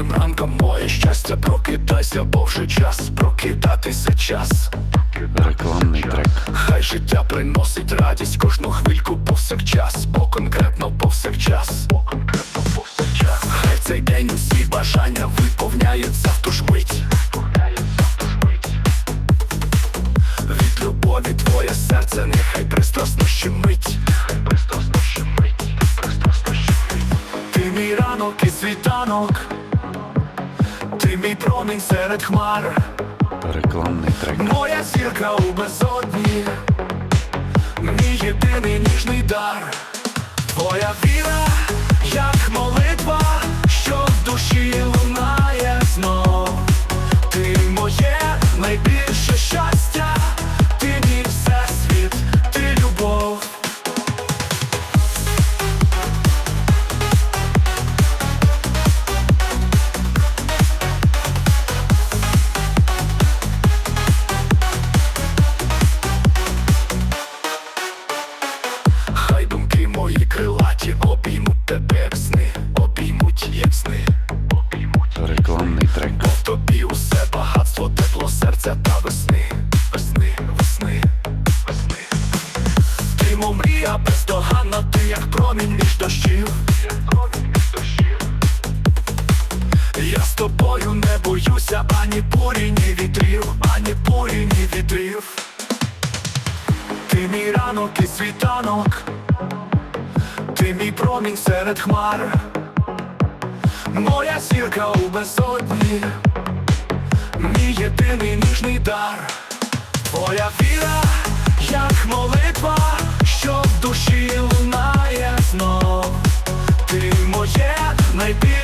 ранком моє щастя, прокидайся, бо вже час, прокидатися час. Рекламний трек. Хай життя приносить радість кожну хвильку повсякчас, бо конкретно повсякчас. Бо конкретно повсякчас. Хай цей день усі бажання виповняються в ту ж мить. Від любові твоє серце нехай пристрасно щемить. Пристрасно щемить, пристрасно щемить. Ти мій ранок і світанок, мій промінь серед хмар. Рекламний трек. Моя зірка у безодні, мій єдиний ніжний дар, твоя віра, як молитва, що в душі лунає знов. Ти моє найбільше мов мрія бездоганна, ти як промінь між дощів. Я з тобою не боюся ані бурі, ні вітрів, ані бурі, ні вітрів. Ти мій ранок і світанок, ти мій промінь серед хмар, моя зірка у безодні, мій єдиний ніжний дар, твоя віра, might be